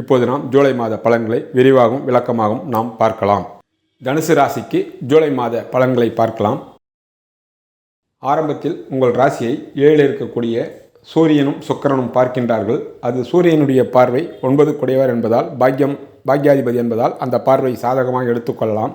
இப்போது நாம் ஜூலை மாத பலன்களை விரிவாகவும் விளக்கமாகவும் நாம் பார்க்கலாம். தனுசு ராசிக்கு ஜூலை மாத பலன்களை பார்க்கலாம். ஆரம்பத்தில் உங்கள் ராசியை ஏழில் இருக்கக்கூடிய சூரியனும் சுக்கரனும் பார்க்கின்றார்கள். அது சூரியனுடைய பார்வை ஒன்பது குடையவர் என்பதால் பாக்கியம் பாக்யாதிபதி என்பதால் அந்த பார்வை சாதகமாக எடுத்துக்கொள்ளலாம்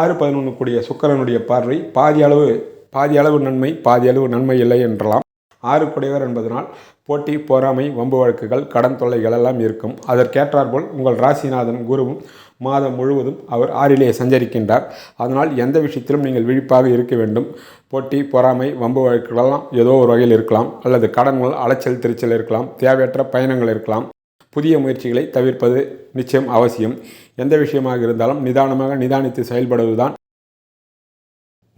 ஆறு பதினொன்று கூடிய சுக்கரனுடைய பார்வை பாதி அளவு பாதி அளவு நன்மை பாதி அளவு நன்மை இல்லை என்றலாம். ஆறு குடையவர் என்பதனால் போட்டி பொறாமை வம்பு வழக்குகள் கடன் தொல்லைகள் எல்லாம் இருக்கும். அதற்கேற்றாற்போல் உங்கள் ராசிநாதன் குருவும் மாதம் முழுவதும் அவர் ஆறிலே சஞ்சரிக்கின்றார். அதனால் எந்த விஷயத்திலும் நீங்கள் விழிப்பாக இருக்க வேண்டும். போட்டி பொறாமை வம்பு வழக்குகளெல்லாம் ஏதோ ஒரு வகையில் இருக்கலாம். அல்லது கடன்கள் அலைச்சல் திருச்சல் இருக்கலாம். தேவையற்ற பயணங்கள் இருக்கலாம். புதிய முயற்சிகளை தவிர்ப்பது நிச்சயம் அவசியம். எந்த விஷயமாக இருந்தாலும் நிதானமாக நிதானித்து செயல்படுவதுதான்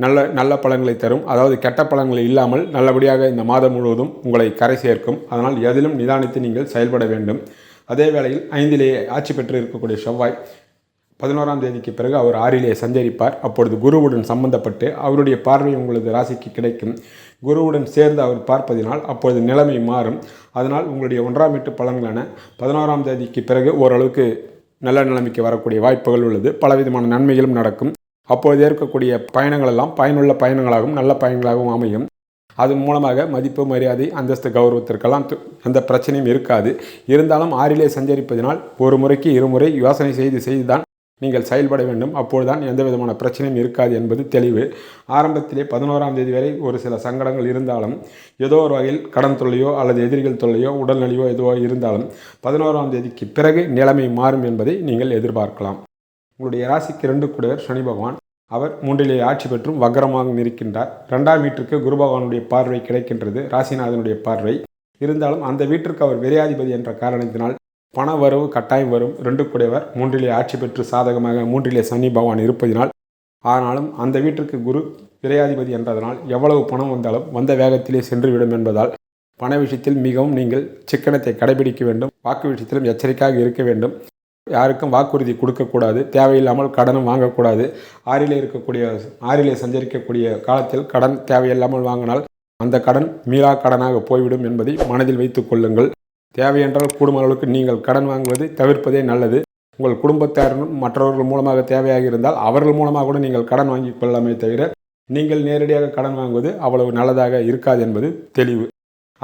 நல்ல நல்ல பலன்களை தரும். அதாவது கெட்ட பலன்கள் இல்லாமல் நல்லபடியாக இந்த மாதம் முழுவதும் உங்களை கரை சேர்க்கும். அதனால் எதிலும் நிதானித்து நீங்கள் செயல்பட வேண்டும். அதே வேளையில் ஐந்திலேயே ஆட்சி பெற்று இருக்கக்கூடிய செவ்வாய் பதினோராம் தேதிக்கு பிறகு அவர் ஆறிலே சஞ்சரிப்பார். அப்பொழுது குருவுடன் சம்பந்தப்பட்டு அவருடைய பார்வை உங்களது ராசிக்கு கிடைக்கும். குருவுடன் சேர்ந்து அவர் பார்ப்பதினால் அப்பொழுது நிலைமை மாறும். அதனால் உங்களுடைய ஒன்றாம் எட்டு பலன்களான பதினோராம் தேதிக்கு பிறகு ஓரளவுக்கு நல்ல நிலைமைக்கு வரக்கூடிய வாய்ப்புகள் உள்ளது. பலவிதமான நன்மைகளும் நடக்கும். அப்பொழுது ஏற்கக்கூடிய பயணங்கள் எல்லாம் பயனுள்ள பயணங்களாகவும் நல்ல பயணங்களாகவும் அமையும். அதன் மூலமாக மதிப்பு மரியாதை அந்தஸ்து கௌரவத்திற்கெல்லாம் எந்த பிரச்சனையும் இருக்காது. இருந்தாலும் ஆறிலே சஞ்சரிப்பதினால் ஒரு முறைக்கு இருமுறை யோசனை செய்து செய்துதான் நீங்கள் செயல்பட வேண்டும். அப்பொழுதுதான் எந்த விதமான பிரச்சனையும் இருக்காது என்பது தெளிவு. ஆரம்பத்திலே பதினோராம் தேதி வரை ஒரு சில சங்கடங்கள் இருந்தாலும் ஏதோ ஒரு வகையில் கடன் தொல்லையோ அல்லது எதிரிகள் தொல்லையோ உடல்நிலையோ எதுவோ இருந்தாலும் பதினோராம் தேதிக்கு பிறகு நிலைமை மாறும் என்பதை நீங்கள் எதிர்பார்க்கலாம். உங்களுடைய ராசிக்கு ரெண்டு கூடவர் சனி பகவான். அவர் மூன்றிலே ஆட்சி பெற்றும் வக்கரமாக இருக்கின்றார் ரெண்டாம் வீட்டிற்கு குரு பகவானுடைய பார்வை கிடைக்கின்றது. ராசிநாதனுடைய பார்வை. இருந்தாலும் அந்த வீட்டிற்கு அவர் விரையாதிபதி என்ற காரணத்தினால் பண வரவு கட்டாயம் வரும். ரெண்டு கூடையவர் மூன்றிலே ஆட்சி பெற்று சாதகமாக மூன்றிலே சனி பகவான் இருப்பதினால் ஆனாலும் அந்த வீட்டிற்கு குரு விரையாதிபதி என்றதனால் எவ்வளவு பணம் வந்தாலும் வந்த வேகத்திலே சென்றுவிடும் என்பதால் பண விஷயத்தில் மிகவும் நீங்கள் சிக்கனத்தை கடைபிடிக்க வேண்டும். வாக்கு விஷயத்திலும் எச்சரிக்கையாக இருக்க வேண்டும். யாருக்கும் வாக்குறுதி கொடுக்கக்கூடாது தேவையில்லாமல் கடனும் வாங்கக்கூடாது. ஆறிலே இருக்கக்கூடிய ஆறிலே சஞ்சரிக்கக்கூடிய காலத்தில் கடன் தேவையில்லாமல் வாங்கினால் அந்த கடன் மீளா கடனாக போய்விடும் என்பதை மனதில் வைத்துக் கொள்ளுங்கள். தேவையென்றால் கூடும் அளவுக்கு நீங்கள் கடன் வாங்குவதை தவிர்ப்பதே நல்லது. உங்கள் குடும்பத்தாரும் மற்றவர்கள் மூலமாக தேவையாக இருந்தால் அவர்கள் மூலமாக கூட நீங்கள் கடன் வாங்கிக் கொள்ளலாமே தவிர நீங்கள் நேரடியாக கடன் வாங்குவது அவ்வளவு நல்லதாக இருக்காது என்பது தெளிவு.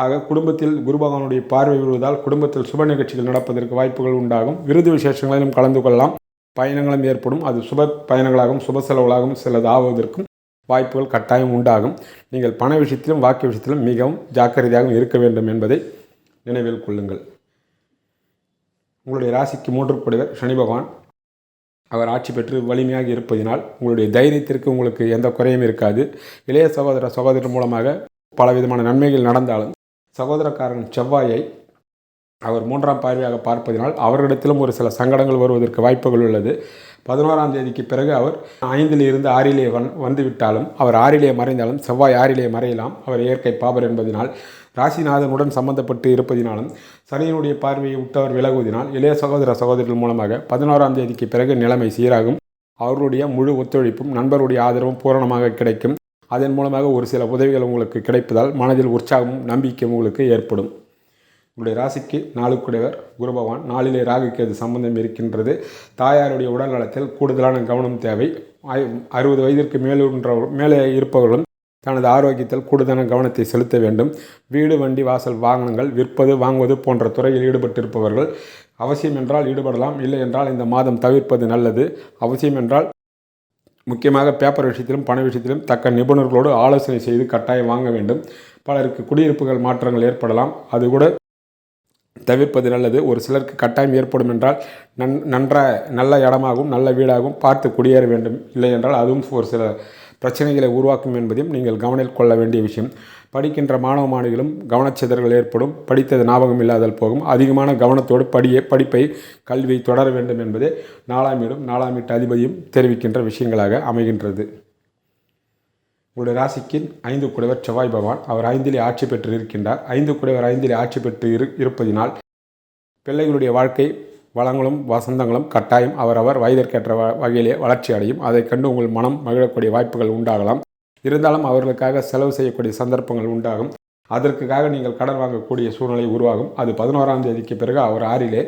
ஆக குடும்பத்தில் குருபகவானுடைய பார்வை விழுவதால் குடும்பத்தில் சுப நிகழ்ச்சிகள் நடப்பதற்கு வாய்ப்புகள் உண்டாகும். விருது விசேஷங்களிலும் கலந்து கொள்ளலாம். பயணங்களும் ஏற்படும். அது சுப பயணங்களாகவும் சுப செலவுகளாகவும் சிலது ஆவதற்கும் வாய்ப்புகள் கட்டாயம் உண்டாகும். நீங்கள் பண விஷயத்திலும் வாக்கு விஷயத்திலும் மிகவும் ஜாக்கிரதையாகவும் இருக்க வேண்டும் என்பதை நினைவில் கொள்ளுங்கள். உங்களுடைய ராசிக்கு மூன்று கூடியவர் சனி பகவான். அவர் ஆட்சி பெற்று வலிமையாக இருப்பதினால் உங்களுடைய தைரியத்திற்கு உங்களுக்கு எந்த குறையும் இருக்காது. இளைய சகோதர சகோதரர் மூலமாக பலவிதமான நன்மைகள் நடந்தாலும் சகோதரக்காரன் செவ்வாயை அவர் மூன்றாம் பார்வையாக பார்ப்பதினால் அவர்களிடத்திலும் ஒரு சில சங்கடங்கள் வருவதற்கு வாய்ப்புகள் உள்ளது. பதினோராம் தேதிக்கு பிறகு அவர் ஐந்தில் இருந்து ஆறிலே வந் வந்துவிட்டாலும் அவர் ஆறிலே மறைந்தாலும் செவ்வாய் ஆறிலே மறையலாம். அவர் இயற்கை பாபர் என்பதினால் ராசிநாதனுடன் சம்பந்தப்பட்டு இருப்பதினாலும் சனியினுடைய பார்வையை விட்டவர் விலகுவதினால் இளைய சகோதர சகோதரிகள் மூலமாக பதினோராம் தேதிக்கு பிறகு நிலைமை சீராகும். அவருடைய முழு ஒத்துழைப்பும் நண்பருடைய ஆதரவும் பூரணமாக கிடைக்கும். அதன் மூலமாக ஒரு சில உதவிகள் உங்களுக்கு கிடைப்பதால் மனதில் உற்சாகமும் நம்பிக்கையும் உங்களுக்கு ஏற்படும். உங்களுடைய ராசிக்கு நாளுக்குடையவர் குரு பகவான். நாளிலே ராகுக்கு அது சம்பந்தம் இருக்கின்றது. தாயாருடைய உடல் நலத்தில் கூடுதலான கவனம் தேவை. அறுபது வயதிற்கு மேலுன்ற மேலே இருப்பவர்களும் தனது ஆரோக்கியத்தில் கூடுதலான கவனத்தை செலுத்த வேண்டும். வீடு வண்டி வாசல் வாகனங்கள் விற்பது வாங்குவது போன்ற துறையில் ஈடுபட்டிருப்பவர்கள் அவசியம் என்றால் ஈடுபடலாம். இல்லை என்றால் இந்த மாதம் தவிர்ப்பது நல்லது. அவசியம் என்றால் முக்கியமாக பேப்பர் விஷயத்திலும் பண விஷயத்திலும் தக்க நிபுணர்களோடு ஆலோசனை செய்து கட்டாயம் வாங்க வேண்டும். பலருக்கு குடியிருப்புகள் மாற்றங்கள் ஏற்படலாம். அது கூட தவிர்ப்பது நல்லது. ஒரு சிலருக்கு கட்டாயம் ஏற்படும் என்றால் நன் நன்ற நல்ல இடமாகவும் நல்ல வீடாகவும் பார்த்து குடியேற வேண்டும். இல்லை என்றால் அதுவும் ஒரு சில பிரச்சனைகளை உருவாக்கும் என்பதையும் நீங்கள் கவனில் கொள்ள வேண்டிய விஷயம். படிக்கின்ற மாணவ மாணவிகளும் கவனச்சிதறல் ஏற்படும். படித்தது ஞாபகம் இல்லாதல் போகும். அதிகமான கவனத்தோடு படியை படிப்பை கல்வியை தொடர வேண்டும் என்பதே நாலாம் இடம் நாலாம் வீட்டு அதிபதியும் தெரிவிக்கின்ற விஷயங்களாக அமைகின்றது. உங்களுடைய ராசிக்கின் ஐந்து குடைவர் செவ்வாய் பகவான். அவர் ஐந்திலே ஆட்சி பெற்று இருக்கின்றார் ஐந்து குடைவர் ஐந்திலே ஆட்சி பெற்று இரு இருப்பதினால் பிள்ளைகளுடைய வாழ்க்கை வளங்களும் வசந்தங்களும் கட்டாயம் அவரவர் வயதிற்கேற்ற வ வகையிலே வளர்ச்சி அடையும். அதை கண்டு உங்கள் மனம் மகிழக்கூடிய வாய்ப்புகள் உண்டாகலாம். இருந்தாலும் அவர்களுக்காக செலவு செய்யக்கூடிய சந்தர்ப்பங்கள் உண்டாகும். அதற்காக நீங்கள் கடன் வாங்கக்கூடிய சூழ்நிலை உருவாகும். அது பதினோராம் தேதிக்கு பிறகு அவர் ஆறிலே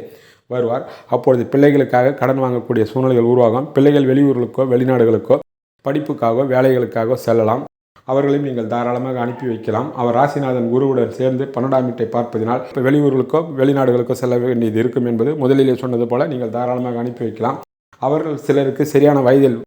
வருவார். அப்பொழுது பிள்ளைகளுக்காக கடன் வாங்கக்கூடிய சூழ்நிலைகள் உருவாகும். பிள்ளைகள் வெளியூர்களுக்கோ வெளிநாடுகளுக்கோ படிப்புக்காகவோ வேலைகளுக்காக செல்லலாம். அவர்களையும் நீங்கள் தாராளமாக அனுப்பி வைக்கலாம். அவர் ராசிநாதன் குருவுடன் சேர்ந்து பன்னெண்டாம் வீட்டை பார்ப்பதினால் இப்போ வெளியூர்களுக்கோ வெளிநாடுகளுக்கோ செல்ல வேண்டியது இருக்கும் என்பது முதலிலே சொன்னது போல நீங்கள் தாராளமாக அனுப்பி வைக்கலாம். அவர்கள் சிலருக்கு சரியான வயதில்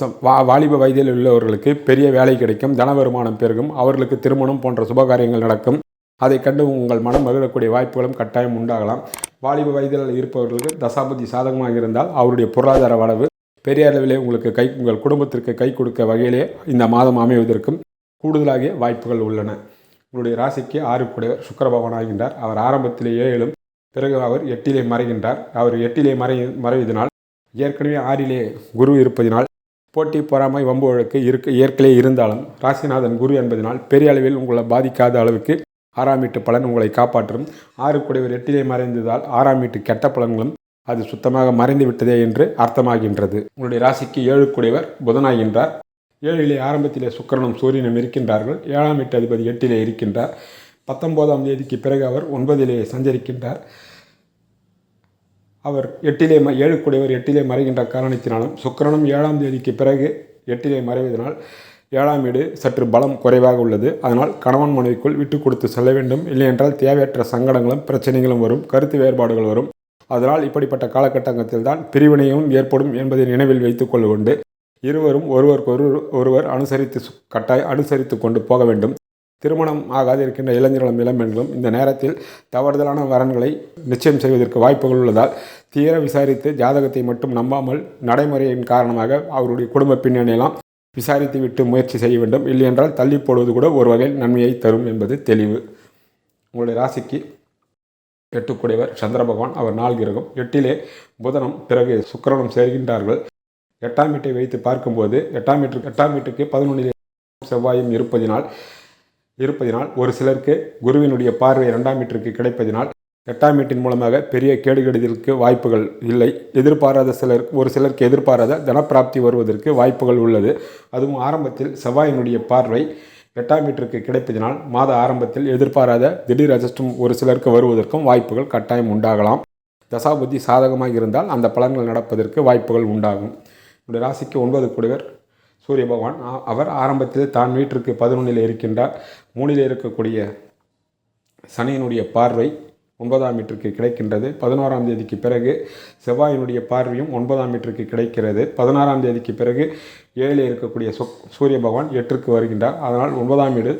ச- வா வாலிப வயதில் உள்ளவர்களுக்கு பெரிய வேலை கிடைக்கும் தன வருமானம் பெருகும் அவர்களுக்கு திருமணம் போன்ற சுபகாரியங்கள் நடக்கும். அதை கண்டு உங்கள் மனம் மகிழக்கூடிய வாய்ப்புகளும் கட்டாயம் உண்டாகலாம். வாலிப வயதில் இருப்பவர்களுக்கு தசாபதி சாதகமாக இருந்தால் அவருடைய பொருளாதார வளவு பெரிய அளவிலே உங்களுக்கு கை உங்கள் குடும்பத்திற்கு கை கொடுக்க வகையிலே இந்த மாதம் அமைவதற்கும் கூடுதலாகிய வாய்ப்புகள் உள்ளன. உங்களுடைய ராசிக்கு ஆறு குடைவர் சுக்கர பகவான் ஆகின்றார். அவர் ஆரம்பத்திலே ஏழும் பிறகு அவர் எட்டிலே மறைகின்றார். அவர் எட்டிலே மறை மறைவதனால் ஏற்கனவே ஆறிலே குரு இருப்பதினால் போட்டி பொறாமை வம்பு வழக்கு இருக்க இயற்கையிலே இருந்தாலும் ராசிநாதன் குரு என்பதனால் பெரிய அளவில் உங்களை பாதிக்காத அளவுக்கு ஆறாம் வீட்டு பலன் உங்களை காப்பாற்றும். ஆறு குடைவர் எட்டிலே மறைந்ததால் ஆறாம் வீட்டு கெட்ட பலன்களும் அது சுத்தமாக மறைந்து விட்டதே என்று அர்த்தமாகின்றது. உங்களுடைய ராசிக்கு ஏழு குடைவர் புதனாகின்றார் ஏழிலே ஆரம்பத்திலே சுக்கிரனும் சூரியனும் இருக்கின்றார்கள். ஏழாம் வீட்டு அதிபதி எட்டிலே இருக்கின்றார். பத்தொன்பதாம் தேதிக்கு பிறகு அவர் ஒன்பதிலே சஞ்சரிக்கின்றார். அவர் எட்டிலே ம ஏழு குடைவர் எட்டிலே மறைகின்ற காரணத்தினாலும் சுக்கிரனும் ஏழாம் தேதிக்கு பிறகு எட்டிலே மறைவதனால் ஏழாம் வீடு சற்று பலம் குறைவாக உள்ளது. அதனால் கணவன் மனைவிக்குள் விட்டு கொடுத்து செல்ல வேண்டும். இல்லையென்றால் தேவையற்ற சங்கடங்களும் பிரச்சனைகளும் வரும். கருத்து வேறுபாடுகள் வரும். அதனால் இப்படிப்பட்ட காலகட்டத்தில் தான் பிரிவினையும் ஏற்படும் என்பதை நினைவில் வைத்துக் கொண்டு இருவரும் ஒருவருக்கொரு ஒருவர் அனுசரித்து கட்டாய் கட்டாய அனுசரித்து கொண்டு போக வேண்டும். திருமணம் ஆகாது இருக்கின்ற இளைஞர்களும் இளம்பெண்களும் இந்த நேரத்தில் தவறுதலான வரன்களை நிச்சயம் செய்வதற்கு வாய்ப்புகள் உள்ளதால் தீர விசாரித்து ஜாதகத்தை மட்டும் நம்பாமல் நடைமுறையின் காரணமாக அவருடைய குடும்ப பின்னணியெல்லாம் விசாரித்து விட்டு முயற்சி செய்ய வேண்டும். இல்லையென்றால் தள்ளி போடுவது கூட ஒரு வகையில் நன்மையை தரும் என்பது தெளிவு. உங்களுடைய ராசிக்கு எட்டுக்குடையவர் சந்திர பகவான். அவர் நாள் கிரகம் எட்டிலே புதனும் பிறகு சுக்கரனும் சேர்கின்றார்கள். எட்டாம் வீட்டை வைத்து பார்க்கும்போது எட்டாம் வீட்டு எட்டாம் வீட்டுக்கு பதினொன்றிலே செவ்வாயும் இருப்பதினால் இருப்பதினால் ஒரு சிலருக்கு குருவினுடைய பார்வை இரண்டாம் வீட்டிற்கு கிடைப்பதினால் எட்டாம் வீட்டின் மூலமாக பெரிய கேடுகெடுதலுக்கு வாய்ப்புகள் இல்லை. எதிர்பாராத சிலர் ஒரு சிலருக்கு எதிர்பாராத தனப்பிராப்தி வருவதற்கு வாய்ப்புகள் உள்ளது. அதுவும் ஆரம்பத்தில் செவ்வாயினுடைய பார்வை எட்டாம் வீட்டிற்கு கிடைப்பதினால் மாத ஆரம்பத்தில் எதிர்பாராத திடீர் அதிர்ஷ்டம் ஒரு சிலருக்கு வருவதற்கும் வாய்ப்புகள் கட்டாயம் உண்டாகலாம். தசாபுத்தி சாதகமாக இருந்தால் அந்த பலன்கள் நடப்பதற்கு வாய்ப்புகள் உண்டாகும். இந்த ராசிக்கு ஒன்பது கூடுவர். சூரிய பகவான் அவர் ஆரம்பத்தில் தான் வீட்டிற்கு பதினொன்றில் இருக்கின்றார். மூணில் இருக்கக்கூடிய சனியினுடைய பார்வை ஒன்பதாம் வீட்டிற்கு கிடைக்கின்றது. பதினோராம் தேதிக்கு பிறகு செவ்வாயினுடைய பார்வையும் ஒன்பதாம் வீட்டிற்கு கிடைக்கிறது. பதினாறாம் தேதிக்கு பிறகு ஏழில் இருக்கக்கூடிய சூரிய பகவான் எட்டிற்கு வருகின்றார். அதனால் ஒன்பதாம் வீடு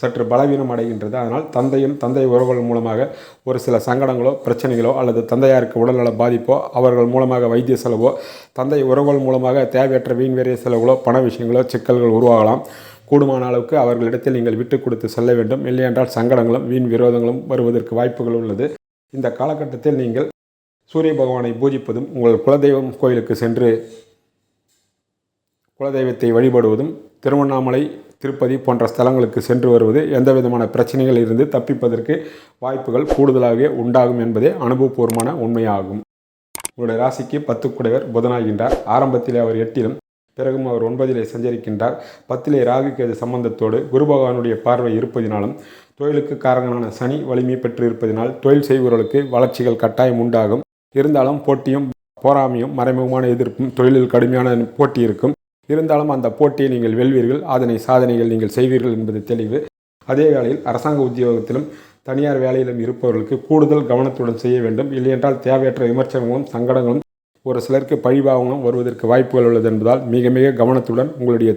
சற்று பலவீனம் அடைகின்றது. அதனால் தந்தையும் தந்தை உறவுகள் மூலமாக ஒரு சில சங்கடங்களோ பிரச்சனைகளோ அல்லது தந்தையாருக்கு உடல்நல பாதிப்போ அவர்கள் மூலமாக வைத்திய செலவோ தந்தை உறவுகள் மூலமாக தேவையற்ற வீண் வேறிய செலவுகளோ பண விஷயங்களோ சிக்கல்கள் உருவாகலாம். கூடுமான அளவுக்கு அவர்களிடத்தில் நீங்கள் விட்டு கொடுத்து செல்ல வேண்டும். இல்லையென்றால் சங்கடங்களும் வீண் விரோதங்களும் வருவதற்கு வாய்ப்புகள் உள்ளது. இந்த காலகட்டத்தில் நீங்கள் சூரிய பகவானை பூஜிப்பதும் உங்கள் குலதெய்வம் கோயிலுக்கு சென்று குலதெய்வத்தை வழிபடுவதும் திருவண்ணாமலை திருப்பதி போன்ற ஸ்தலங்களுக்கு சென்று வருவது எந்த விதமான பிரச்சனைகளில் இருந்து தப்பிப்பதற்கு வாய்ப்புகள் கூடுதலாக உண்டாகும் என்பதே அனுபவபூர்வமான உண்மையாகும். உங்களுடைய ராசிக்கு பத்து குடைவர் புதனாகின்றார். ஆரம்பத்தில் அவர் எட்டிலும் பிறகும் அவர் ஒன்பதிலே சஞ்சரிக்கின்றார். பத்திலே ராகு கேது சம்பந்தத்தோடு குரு பகவானுடைய பார்வை இருப்பதினாலும் தொழிலுக்கு காரணமான சனி வலிமை பெற்று இருப்பதினால் தொழில் செய்பவர்களுக்கு வளர்ச்சிகள் கட்டாயம் உண்டாகும். இருந்தாலும் போட்டியும் போராமையும் மறைமுகமான எதிர்ப்பும் தொழிலில் கடுமையான போட்டி இருக்கும். இருந்தாலும் அந்த போட்டியை நீங்கள் வெல்வீர்கள் அதனை சாதனைகள் நீங்கள் செய்வீர்கள் என்பது தெளிவு. அதே வேளையில் அரசாங்க உத்தியோகத்திலும் தனியார் வேலையிலும் இருப்பவர்களுக்கு கூடுதல் கவனத்துடன் செய்ய வேண்டும். இல்லையென்றால் தேவையற்ற விமர்சனங்களும் சங்கடங்களும் ஒரு சிலருக்கு பழிவாகவும் வருவதற்கு வாய்ப்புகள் உள்ளது என்பதால் மிக மிக கவனத்துடன் உங்களுடைய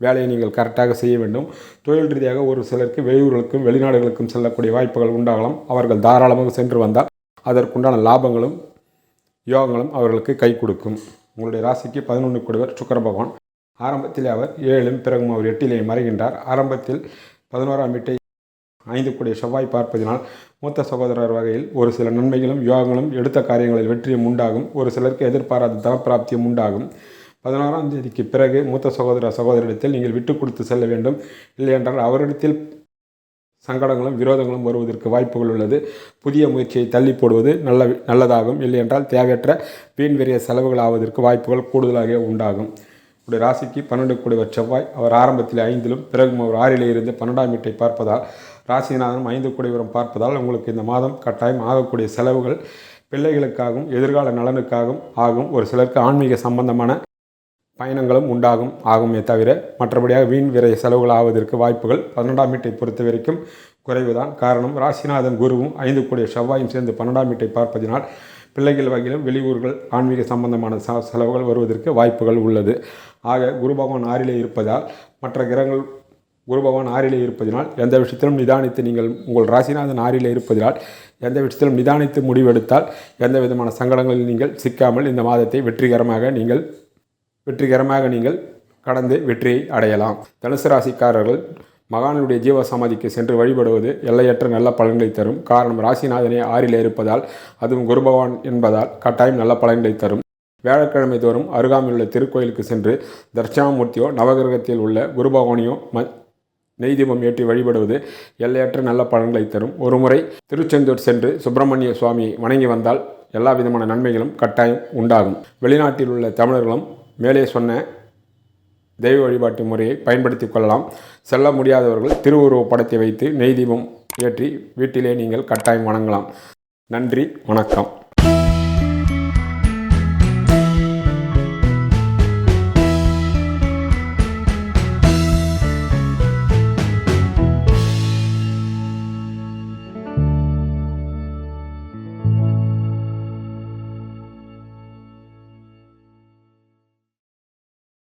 வேலையை நீங்கள் கரெக்டாக செய்ய வேண்டும். தொழில் ரீதியாக ஒரு சிலருக்கு வெளியூர்களுக்கும் வெளிநாடுகளுக்கும் செல்லக்கூடிய வாய்ப்புகள் உண்டாகலாம். அவர்கள் தாராளமாக சென்று வந்தால் அதற்குண்டான லாபங்களும் யோகங்களும் அவர்களுக்கு கை கொடுக்கும். உங்களுடைய ராசிக்கு பதினொன்று கூடுவர் சுக்கர பகவான். ஆரம்பத்தில் அவர் ஏழும் பிறகும் அவர் எட்டிலே மறைகின்றார். ஆரம்பத்தில் பதினோராம் வீட்டை ஐந்து கூடிய செவ்வாய் பார்ப்பதினால் மூத்த சகோதரர் வகையில் ஒரு சில நன்மைகளும் யோகங்களும் எடுத்த காரியங்களில் வெற்றியும் உண்டாகும். ஒரு சிலருக்கு எதிர்பாராத தனப்பிராப்தியும் உண்டாகும். பதினாறாம் தேதிக்கு பிறகு மூத்த சகோதர சகோதரிடத்தில் நீங்கள் விட்டு கொடுத்து செல்ல வேண்டும். இல்லையென்றால் அவரிடத்தில் சங்கடங்களும் விரோதங்களும் வருவதற்கு வாய்ப்புகள் உள்ளது. புதிய முயற்சியை தள்ளி போடுவது நல்ல நல்லதாகும். இல்லையென்றால் தேவையற்ற வீண் வெறிய செலவுகள் ஆவதற்கு வாய்ப்புகள் கூடுதலாக உண்டாகும். உடைய ராசிக்கு பன்னெண்டு கூடியவர் செவ்வாய். அவர் ஆரம்பத்தில் ஐந்திலும் பிறகும் அவர் ஆறிலே இருந்து பன்னெண்டாம் வீட்டை பார்ப்பதால் ராசிநாதனும் ஐந்து கூடியவரும் பார்ப்பதால் உங்களுக்கு இந்த மாதம் கட்டாயம் ஆகக்கூடிய செலவுகள் பிள்ளைகளுக்காகவும் எதிர்கால நலனுக்காகவும் ஆகும். ஒரு சிலருக்கு ஆன்மீக சம்பந்தமான பயணங்களும் உண்டாகும் ஆகுமே தவிர மற்றபடியாக வீண் விரை செலவுகள் ஆவதற்கு வாய்ப்புகள் பன்னெண்டாம் வீட்டை பொறுத்த வரைக்கும் குறைவுதான். காரணம் ராசிநாதன் குருவும் ஐந்து கூடிய செவ்வாயும் சேர்ந்து பன்னெண்டாம் வீட்டை பார்ப்பதினால் பிள்ளைகள் வகையிலும் வெளியூர்கள் ஆன்மீக சம்பந்தமான ச செலவுகள் வருவதற்கு வாய்ப்புகள் உள்ளது. ஆக குரு பகவான் ஆறிலே இருப்பதால் மற்ற கிரகங்கள் குரு பகவான் ஆறிலே இருப்பதினால் எந்த விஷயத்திலும் நிதானித்து நீங்கள் உங்கள் ராசிநாதன் ஆறிலே இருப்பதினால் எந்த விஷயத்திலும் நிதானித்து முடிவெடுத்தால் எந்த விதமான சங்கடங்களில் நீங்கள் சிக்காமல் இந்த மாதத்தை வெற்றிகரமாக நீங்கள் வெற்றிகரமாக நீங்கள் கடந்து வெற்றியை அடையலாம். தனுசு ராசிக்காரர்கள் மகானுடைய ஜீவ சமாதிக்கு சென்று வழிபடுவது எல்லையற்ற நல்ல பலன்களை தரும். காரணம் ராசிநாதனே ஆறில் இருப்பதால் அதுவும் குரு பகவான் என்பதால் கட்டாயம் நல்ல பலன்களை தரும். வியாழக்கிழமை தோறும் அருகாமையில் உள்ள திருக்கோயிலுக்கு சென்று தர்ஷனாமூர்த்தியோ நவகிரகத்தில் உள்ள குருபகவானியோ ம நெய் தீபம் ஏற்றி வழிபடுவது எல்லையற்ற நல்ல பலன்களை தரும். ஒருமுறை திருச்செந்தூர் சென்று சுப்பிரமணிய சுவாமியை வணங்கி வந்தால் எல்லா விதமான நன்மைகளும் கட்டாயம் உண்டாகும். வெளிநாட்டில் உள்ள தமிழர்களும் மேலே சொன்ன தெய்வ வழிபாட்டு முறையை பயன்படுத்தி கொள்ளலாம். செல்ல முடியாதவர்கள் திருவுருவப் படத்தை வைத்து நெய் தீபம் ஏற்றி வீட்டிலே நீங்கள் கட்டாயம் வணங்கலாம். நன்றி வணக்கம்.